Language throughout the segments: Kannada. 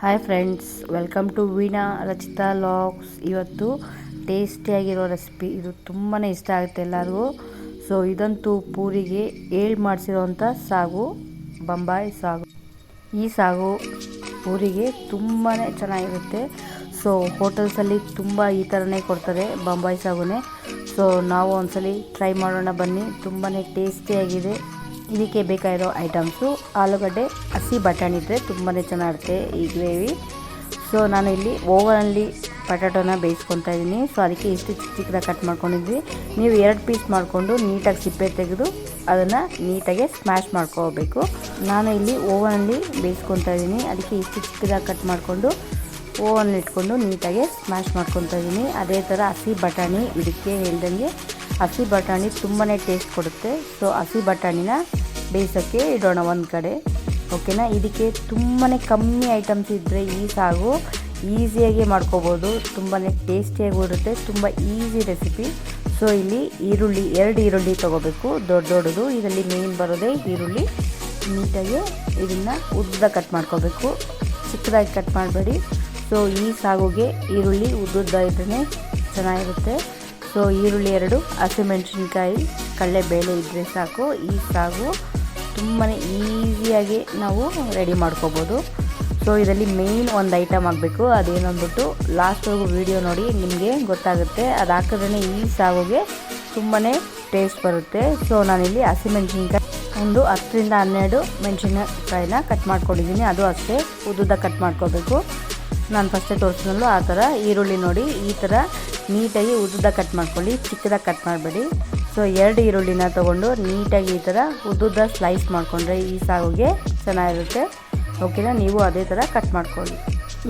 Hi friends welcome to Veena Rachita LOX ಇವತ್ತು ಟೇಸ್ಟಿಯಾಗಿರೋ ರೆಸಿಪಿ ಇದು ತುಂಬಾ ಇಷ್ಟ ಆಗುತ್ತೆ ಎಲ್ಲರಿಗೂ. ಸೊ ಇದಂತೂ ಪೂರಿಗೆ ಏಳು ಮಾಡಿಸಿರೋವಂಥ ಸಾಗು, ಬೊಂಬಾಯಿ ಸಾಗು. ಈ ಸಾಗು ಪೂರಿಗೆ ತುಂಬಾ ಚೆನ್ನಾಗಿರುತ್ತೆ. ಸೊ ಹೋಟೆಲ್ಸಲ್ಲಿ ತುಂಬ ಈ ಥರನೇ ಕೊಡ್ತಾರೆ ಬೊಂಬಾಯಿ ಸಾಗುನೇ. ಸೊ ನಾವು ಒಂದ್ಸಲಿ ಟ್ರೈ ಮಾಡೋಣ ಬನ್ನಿ. ತುಂಬಾ ಟೇಸ್ಟಿಯಾಗಿದೆ ಇದಕ್ಕೆ ಬೇಕಾಗಿರೋ ಐಟಮ್ಸು ಆಲೂಗಡ್ಡೆ, ಹಸಿ ಬಟಾಣಿ ಇದ್ದರೆ ತುಂಬಾ ಚೆನ್ನಾಗಿರುತ್ತೆ ಈ ಗ್ರೇವಿ. ಸೊ ನಾನು ಇಲ್ಲಿ ಓವನಲ್ಲಿ ಪಟಾಟೋನ ಬೇಯಿಸ್ಕೊತಾ ಇದ್ದೀನಿ. ಸೊ ಅದಕ್ಕೆ ಇಷ್ಟು ಚಿಕ್ಕ ಚಿಕ್ಕದಾಗಿ ಕಟ್ ಮಾಡ್ಕೊಂಡಿದ್ವಿ. ನೀವು ಎರಡು ಪೀಸ್ ಮಾಡಿಕೊಂಡು ನೀಟಾಗಿ ಸಿಪ್ಪೆ ತೆಗೆದು ಅದನ್ನು ನೀಟಾಗಿ ಸ್ಮ್ಯಾಶ್ ಮಾಡ್ಕೋಬೇಕು ನಾನು ಇಲ್ಲಿ ಓವನಲ್ಲಿ ಬೇಯಿಸ್ಕೊತಾ ಇದ್ದೀನಿ. ಅದಕ್ಕೆ ಇಷ್ಟು ಚಿಕ್ಕದಾಗಿ ಕಟ್ ಮಾಡಿಕೊಂಡು ಓವನ್ ಇಟ್ಕೊಂಡು ನೀಟಾಗಿ ಸ್ಮ್ಯಾಶ್ ಮಾಡ್ಕೊತಾ ಇದ್ದೀನಿ. ಅದೇ ಥರ ಹಸಿ ಬಟಾಣಿ ಇದಕ್ಕೆ ಹೇಳ್ದಂಗೆ ಹಸಿ ಬಟಾಣಿ ತುಂಬಾ ಟೇಸ್ಟ್ ಕೊಡುತ್ತೆ. ಸೊ ಹಸಿ ಬಟಾಣಿನ ಬೇಯಿಸೋಕ್ಕೆ ಇಡೋಣ ಒಂದು ಕಡೆ. ಓಕೆನಾ ಇದಕ್ಕೆ ತುಂಬಾ ಕಮ್ಮಿ ಐಟಮ್ಸ್ ಇದ್ದರೆ ಈ ಸಾಗು ಈಸಿಯಾಗಿ ಮಾಡ್ಕೋಬೋದು. ತುಂಬಾ ಟೇಸ್ಟಿಯಾಗೂ ಇರುತ್ತೆ, ತುಂಬ ಈಸಿ ರೆಸಿಪಿ ಸೊ ಇಲ್ಲಿ ಈರುಳ್ಳಿ, ಎರಡು ಈರುಳ್ಳಿ ತೊಗೋಬೇಕು. ದೊಡ್ಡ ದೊಡ್ಡದು. ಇದರಲ್ಲಿ ಮೇನ್ ಬರೋದೇ ಈರುಳ್ಳಿ. ನೀಟಾಗಿ ಇದನ್ನು ಉದ್ದ ಕಟ್ ಮಾಡ್ಕೋಬೇಕು. ಚಿಕ್ಕದಾಗಿ ಕಟ್ ಮಾಡಬೇಡಿ. ಸೊ ಈ ಸಾಗುಗೆ ಈರುಳ್ಳಿ ಉದ್ದುದ್ದ ಇದ್ರೇ ಚೆನ್ನಾಗಿರುತ್ತೆ. ಸೊ ಈರುಳ್ಳಿ ಎರಡು, ಹಸಿಮೆಣಸಿನ್ಕಾಯಿ ಕಡಲೆಬೇಳೆ ಇದ್ದರೆ ಸಾಕು. ಈ ಸಾಗು ತುಂಬಾ ಈಸಿಯಾಗಿ ನಾವು ರೆಡಿ ಮಾಡ್ಕೋಬೋದು. ಸೊ ಇದರಲ್ಲಿ ಮೇಯ್ನ್ ಒಂದು ಐಟಮ್ ಆಗಬೇಕು. ಅದೇನಂದ್ಬಿಟ್ಟು ಲಾಸ್ಟ್ವರೆಗೂ ವೀಡಿಯೋ ನೋಡಿ, ನಿಮಗೆ ಗೊತ್ತಾಗುತ್ತೆ. ಅದು ಹಾಕಿದ್ರೆ ಈ ಸಾಗುಗೆ ತುಂಬಾ ಟೇಸ್ಟ್ ಬರುತ್ತೆ. ಸೊ ನಾನಿಲ್ಲಿ ಹಸಿಮೆಣ್ಸಿನ್ಕಾಯಿ ಒಂದು ಹತ್ತರಿಂದ ಹನ್ನೆರಡು ಮೆಣಸಿನಕಾಯಿನ ಕಟ್ ಮಾಡ್ಕೊಂಡಿದ್ದೀನಿ ಅದು ಅಷ್ಟೇ, ಉದ್ದುದ್ದ ಕಟ್ ಮಾಡ್ಕೋಬೇಕು. ನಾನು ಫಸ್ಟೇ ತೋರಿಸಿದ್ನಲ್ಲೂ ಆ ಥರ ಈರುಳ್ಳಿ ನೋಡಿ, ಈ ಥರ ನೀಟಾಗಿ ಉದ್ದುದ್ದ ಕಟ್ ಮಾಡ್ಕೊಳ್ಳಿ, ಚಿಕ್ಕದಾಗಿ ಕಟ್ ಮಾಡಬೇಡಿ. ಸೊ ಎರಡು ಈರುಳ್ಳಿನ ತೊಗೊಂಡು ನೀಟಾಗಿ ಈ ಥರ ಉದ್ದುದ್ದ ಸ್ಲೈಸ್ ಮಾಡಿಕೊಂಡ್ರೆ ಈ ಸಾಗುಗೆ ಚೆನ್ನಾಗಿರುತ್ತೆ. ಓಕೆನಾ ನೀವು ಅದೇ ಥರ ಕಟ್ ಮಾಡ್ಕೊಳ್ಳಿ.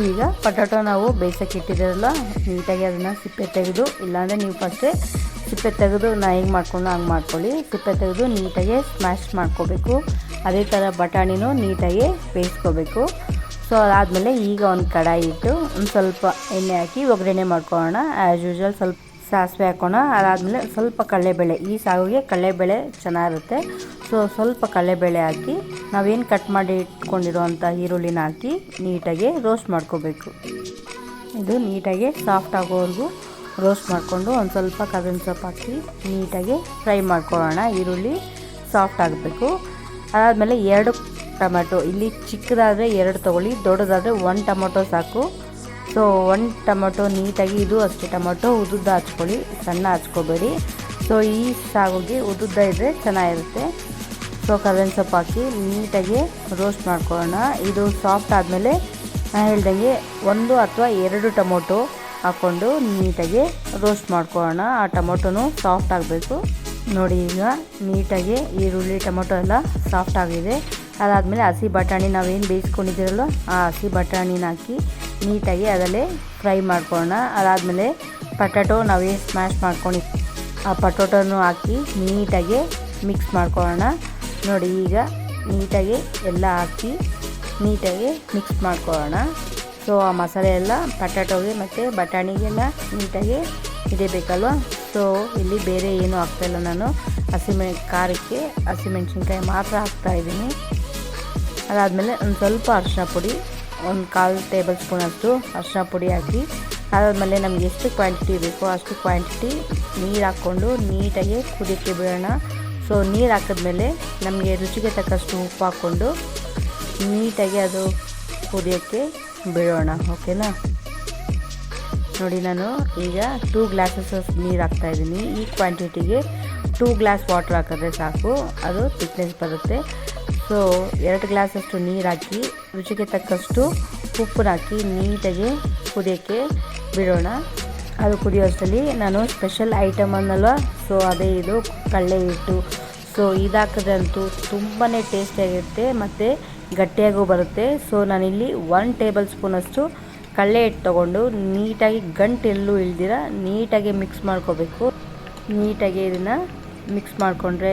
ಈಗ ಪಟಾಟೋ ನಾವು ಬೇಯಿಸೋಕೆ ಇಟ್ಟಿದ್ದೀರಲ್ಲ ನೀಟಾಗಿ ಅದನ್ನು ಸಿಪ್ಪೆ ತೆಗೆದು, ಇಲ್ಲಾಂದರೆ ನೀವು ಫಸ್ಟೇ ಸಿಪ್ಪೆ ತೆಗೆದು ನಾ ಹೆಂಗೆ ಮಾಡ್ಕೊಂಡು ಹಂಗೆ ಮಾಡ್ಕೊಳ್ಳಿ. ಸಿಪ್ಪೆ ತೆಗೆದು ನೀಟಾಗಿ ಸ್ಮ್ಯಾಶ್ ಮಾಡ್ಕೋಬೇಕು. ಅದೇ ಥರ ಬಟಾಣಿನೂ ನೀಟಾಗಿ ಬೇಯಿಸ್ಕೋಬೇಕು. ಸೊ ಅದಾದಮೇಲೆ ಈಗ ಒಂದು ಕಡಾಯಿ ಇಟ್ಟು ಒಂದು ಸ್ವಲ್ಪ ಎಣ್ಣೆ ಹಾಕಿ ಒಗ್ಗರಣೆ ಮಾಡ್ಕೊಳ್ಳೋಣ. ಆ್ಯಸ್ ಯೂಶ್ವಲ್ ಸ್ವಲ್ಪ ಸಾಸಿವೆ ಹಾಕೋಣ. ಅದಾದಮೇಲೆ ಸ್ವಲ್ಪ ಕಡಲೆಬೇಳೆ. ಈ ಸಾಗುಗೆ ಕಡಲೆಬೇಳೆ ಚೆನ್ನಾಗಿರುತ್ತೆ. ಸೊ ಸ್ವಲ್ಪ ಕಡಲೆಬೇಳೆ ಹಾಕಿ ನಾವೇನು ಕಟ್ ಮಾಡಿ ಇಟ್ಕೊಂಡಿರೋವಂಥ ಈರುಳ್ಳಿನ ಹಾಕಿ ನೀಟಾಗಿ ರೋಸ್ಟ್ ಮಾಡ್ಕೋಬೇಕು. ಇದು ನೀಟಾಗಿ ಸಾಫ್ಟ್ ಆಗೋವರೆಗೂ ರೋಸ್ಟ್ ಮಾಡಿಕೊಂಡು ಒಂದು ಸ್ವಲ್ಪ ಕದನ್ ಸೊಪ್ಪು ಹಾಕಿ ನೀಟಾಗಿ ಫ್ರೈ ಮಾಡ್ಕೊಳ್ಳೋಣ. ಈರುಳ್ಳಿ ಸಾಫ್ಟ್ ಆಗಬೇಕು. ಅದಾದಮೇಲೆ ಎರಡು ಟೊಮೆಟೊ. ಇಲ್ಲಿ ಚಿಕ್ಕದಾದರೆ ಎರಡು ತೊಗೊಳ್ಳಿ, ದೊಡ್ಡದಾದರೆ ಒಂದು ಟೊಮೊಟೊ ಸಾಕು. ಸೊ ಒಂದು ಟೊಮೊಟೊ ನೀಟಾಗಿ, ಇದು ಅಷ್ಟೇ ಟೊಮೊಟೊ, ಉದ್ದುದ್ದ ಹಚ್ಕೊಳ್ಳಿ, ಸಣ್ಣ ಹಚ್ಕೋಬೇಡಿ. ಸೊ ಈ ಸಾಗುಗೆ ಉದ್ದುದ್ದ ಇದ್ದರೆ ಚೆನ್ನಾಗಿರುತ್ತೆ. ಸೊ ಕರ್ಬೇವಿನ ಸೊಪ್ಪು ಹಾಕಿ ನೀಟಾಗಿ ರೋಸ್ಟ್ ಮಾಡ್ಕೊಳ್ಳೋಣ. ಇದು ಸಾಫ್ಟ್ ಆದಮೇಲೆ ಹೇಳ್ದಂಗೆ ಒಂದು ಅಥವಾ ಎರಡು ಟೊಮೊಟೊ ಹಾಕ್ಕೊಂಡು ನೀಟಾಗಿ ರೋಸ್ಟ್ ಮಾಡ್ಕೊಳ್ಳೋಣ. ಆ ಟೊಮೊಟೊನು ಸಾಫ್ಟ್ ಆಗಬೇಕು. ನೋಡಿ ಈಗ ನೀಟಾಗಿ ಈರುಳ್ಳಿ ಟೊಮೊಟೊ ಎಲ್ಲ ಸಾಫ್ಟ್ ಆಗಿದೆ. ಅದಾದಮೇಲೆ ಹಸಿ ಬಟಾಣಿ ನಾವೇನು ಬೇಯಿಸ್ಕೊಂಡಿದ್ದೀರಲ್ಲ ಆ ಹಸಿ ಬಟಾಣಿನ ಹಾಕಿ ನೀಟಾಗಿ ಅದರಲ್ಲೇ ಫ್ರೈ ಮಾಡ್ಕೊಳ್ಳೋಣ. ಅದಾದಮೇಲೆ ಪಟಾಟೊ ನಾವೇನು ಸ್ಮ್ಯಾಶ್ ಮಾಡ್ಕೊಂಡು ಆ ಪಟೋಟೋನು ಹಾಕಿ ನೀಟಾಗಿ ಮಿಕ್ಸ್ ಮಾಡ್ಕೊಳ್ಳೋಣ. ನೋಡಿ ಈಗ ನೀಟಾಗಿ ಎಲ್ಲ ಹಾಕಿ ನೀಟಾಗಿ ಮಿಕ್ಸ್ ಮಾಡ್ಕೊಳ್ಳೋಣ. ಸೊ ಆ ಮಸಾಲೆ ಎಲ್ಲ ಪಟಾಟೋಗೆ ಮತ್ತು ಬಟಾಣಿಗೆಲ್ಲ ನೀಟಾಗಿ ಇಡಬೇಕಲ್ವ? ಸೊ ಇಲ್ಲಿ ಬೇರೆ ಏನೂ ಹಾಕ್ತಾಯಿಲ್ಲ ನಾನು. ಹಸಿಮೆ ಖಾರಕ್ಕೆ ಹಸಿಮೆಣ್ಸಿನ್ಕಾಯಿ ಮಾತ್ರ ಹಾಕ್ತಾಯಿದ್ದೀನಿ ಅದಾದಮೇಲೆ ಒಂದು ಸ್ವಲ್ಪ ಅರಿಶಿನ ಪುಡಿ, ಒಂದು ಕಾಲು ಟೇಬಲ್ ಸ್ಪೂನಷ್ಟು ಅರಿಶಿನ ಪುಡಿ ಹಾಕಿ, ಅದಾದಮೇಲೆ ನಮ್ಗೆ ಎಷ್ಟು ಕ್ವಾಂಟಿಟಿ ಬೇಕೋ ಅಷ್ಟು ಕ್ವಾಂಟಿಟಿ ನೀರು ಹಾಕ್ಕೊಂಡು ನೀಟಾಗಿ ಕುದಿಯೋಕ್ಕೆ ಬಿಡೋಣ. ಸೊ ನೀರು ಹಾಕಿದ್ಮೇಲೆ ನಮಗೆ ರುಚಿಗೆ ತಕ್ಕಷ್ಟು ಉಪ್ಪು ಹಾಕ್ಕೊಂಡು ನೀಟಾಗಿ ಅದು ಕುದಿಯೋಕ್ಕೆ ಬಿಡೋಣ, ಓಕೆನಾ? ನೋಡಿ ನಾನು ಈಗ ಟೂ ಗ್ಲಾಸಸ್ ನೀರು ಹಾಕ್ತಾಯಿದ್ದೀನಿ ಈ ಕ್ವಾಂಟಿಟಿಗೆ ಟೂ ಗ್ಲಾಸ್ ವಾಟ್ರ್ ಹಾಕಿದ್ರೆ ಸಾಕು, ಅದು ಥಿಕ್ನೆಸ್ ಬರುತ್ತೆ. ಸೊ ಎರಡು ಗ್ಲಾಸಷ್ಟು ನೀರು ಹಾಕಿ, ರುಚಿಗೆ ತಕ್ಕಷ್ಟು ಉಪ್ಪು ಹಾಕಿ ನೀಟಾಗಿ ಕುದಿಯೋಕ್ಕೆ ಬಿಡೋಣ. ಅದು ಕುದಿಯೋಷ್ಟರಲ್ಲಿ ನಾನು ಸ್ಪೆಷಲ್ ಐಟಮ್ ಅನ್ನಲ್ಲ ಸೊ ಅದೇ ಇದು ಕಡಲೆ ಹಿಟ್ಟು. ಸೊ ಇದಾಕಿದ್ರಂತೂ ತುಂಬಾ ಟೇಸ್ಟಿಯಾಗಿರುತ್ತೆ ಮತ್ತು ಗಟ್ಟಿಯಾಗೂ ಬರುತ್ತೆ. ಸೊ ನಾನಿಲ್ಲಿ ಒನ್ ಟೇಬಲ್ ಸ್ಪೂನಷ್ಟು ಕಡಲೆ ಹಿಟ್ಟು ತೊಗೊಂಡು ನೀಟಾಗಿ ಗಂಟೆಲ್ಲೂ ಇಳ್ದಿರ ನೀಟಾಗಿ ಮಿಕ್ಸ್ ಮಾಡ್ಕೋಬೇಕು. ನೀಟಾಗಿ ಇದನ್ನು ಮಿಕ್ಸ್ ಮಾಡಿಕೊಂಡ್ರೆ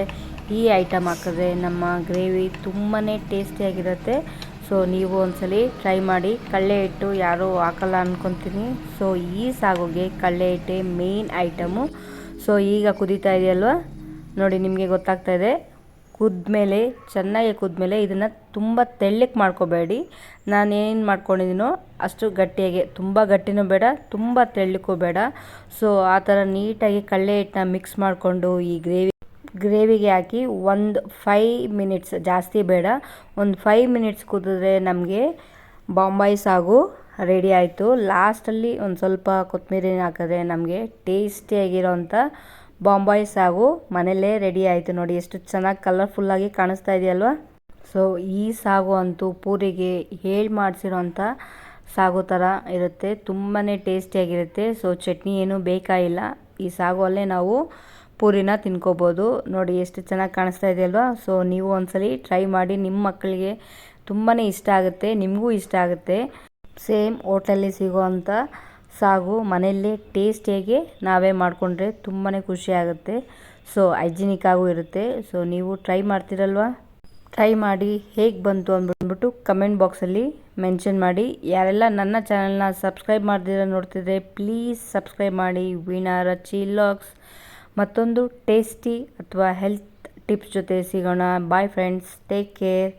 ಈ ಐಟಮ್ ಹಾಕಿದ್ರೆ ನಮ್ಮ ಗ್ರೇವಿ ತುಂಬಾ ಟೇಸ್ಟಿಯಾಗಿರುತ್ತೆ ಸೊ ನೀವು ಒಂದ್ಸಲಿ ಟ್ರೈ ಮಾಡಿ. ಕಳ್ಳೆ ಹಿಟ್ಟು ಯಾರೂ ಹಾಕಲ್ಲ ಅಂದ್ಕೊತೀನಿ ಸೊ ಈ ಸಾಗುಗೆ ಕಡಲೆ ಹಿಟ್ಟೆ ಮೇನ್ ಐಟಮು ಸೊ ಈಗ ಕುದೀತಾ ಇದೆಯಲ್ವ? ನೋಡಿ, ನಿಮಗೆ ಗೊತ್ತಾಗ್ತಾ ಇದೆ. ಕುದ್ಮೇಲೆ, ಚೆನ್ನಾಗಿ ಕುದ್ಮೇಲೆ ಇದನ್ನು ತುಂಬ ತೆಳ್ಳಕ್ಕೆ ಮಾಡ್ಕೋಬೇಡಿ. ನಾನೇನು ಮಾಡ್ಕೊಂಡಿದ್ದೀನೋ ಅಷ್ಟು ಗಟ್ಟಿಯಾಗಿ, ತುಂಬ ಗಟ್ಟಿನೂ ಬೇಡ, ತುಂಬ ತೆಳ್ಳಕ್ಕೂ ಬೇಡ. ಸೊ ಆ ಥರ ನೀಟಾಗಿ ಕಳ್ಳೆ ಹಿಟ್ಟನ್ನ ಮಿಕ್ಸ್ ಮಾಡಿಕೊಂಡು ಈ ಗ್ರೇವಿ ಗ್ರೇವಿಗೆ ಹಾಕಿ ಒಂದು ಫೈ ಮಿನಿಟ್ಸ್ ಜಾಸ್ತಿ ಬೇಡ. ಒಂದು ಫೈವ್ ಮಿನಿಟ್ಸ್ ಕುದಿದ್ರೆ ನಮಗೆ ಬಾಂಬಾಯಿ ಸಾಗು ರೆಡಿ ಆಯಿತು. ಲಾಸ್ಟಲ್ಲಿ ಒಂದು ಸ್ವಲ್ಪ ಕೊತ್ತಂಬರಿನ ಹಾಕಿದ್ರೆ ನಮಗೆ ಟೇಸ್ಟಿಯಾಗಿರೋಂಥ ಬಾಂಬಾಯಿ ಸಾಗು ಮನೆಯಲ್ಲೇ ರೆಡಿ ಆಯಿತು ನೋಡಿ. ಎಷ್ಟು ಚೆನ್ನಾಗಿ ಕಲರ್ಫುಲ್ಲಾಗಿ ಕಾಣಿಸ್ತಾ ಇದೆಯಲ್ವ? ಸೊ ಈ ಸಾಗು ಅಂತೂ ಪೂರಿಗೆ ಹೇಳಿ ಮಾಡಿಸಿರೋಂಥ ಸಾಗು ಥರ ಇರುತ್ತೆ. ತುಂಬಾ ಟೇಸ್ಟಿಯಾಗಿರುತ್ತೆ ಸೊ ಚಟ್ನಿ ಏನೂ ಬೇಕಾಗಿಲ್ಲ. ಈ ಸಾಗು ಅಲ್ಲೇ ನಾವು ಪೂರಿನ ತಿನ್ಕೋಬೋದು. ನೋಡಿ, ಎಷ್ಟು ಚೆನ್ನಾಗಿ ಕಾಣಿಸ್ತಾ ಇದೆಯಲ್ವಾ ಸೊ ನೀವು ಒಂದ್ಸಲಿ ಟ್ರೈ ಮಾಡಿ ನಿಮ್ಮ ಮಕ್ಕಳಿಗೆ ತುಂಬಾ ಇಷ್ಟ ಆಗುತ್ತೆ, ನಿಮಗೂ ಇಷ್ಟ ಆಗುತ್ತೆ. ಸೇಮ್ ಹೋಟೆಲಲ್ಲಿ ಸಿಗೋವಂಥ ಸಾಗು, ಮನೆಯಲ್ಲೇ ಟೇಸ್ಟಿಯಾಗಿ ನಾವೇ ಮಾಡಿಕೊಂಡ್ರೆ ತುಂಬಾ ಖುಷಿ ಆಗುತ್ತೆ. ಸೊ ಹೈಜಿನಿಕ್ ಆಗೂ ಇರುತ್ತೆ. ಸೊ ನೀವು ಟ್ರೈ ಮಾಡ್ತೀರಲ್ವಾ? ಟ್ರೈ ಮಾಡಿ, ಹೇಗೆ ಬಂತು ಅಂದ್ಬಿಟ್ಟು ಕಮೆಂಟ್ ಬಾಕ್ಸಲ್ಲಿ ಮೆನ್ಷನ್ ಮಾಡಿ. ಯಾರೆಲ್ಲ ನನ್ನ ಚಾನಲ್ನ ಸಬ್ಸ್ಕ್ರೈಬ್ ಮಾಡ್ದಿರ ನೋಡ್ತಿದ್ರೆ ಪ್ಲೀಸ್ ಸಬ್ಸ್ಕ್ರೈಬ್ ಮಾಡಿ. ವೀಣಾ ರಚಿ ಮತ್ತೊಂದು ಟೇಸ್ಟಿ ಅಥವಾ ಹೆಲ್ತ್ ಟಿಪ್ಸ್ ಜೊತೆ ಸಿಗೋಣ. Bye friends take care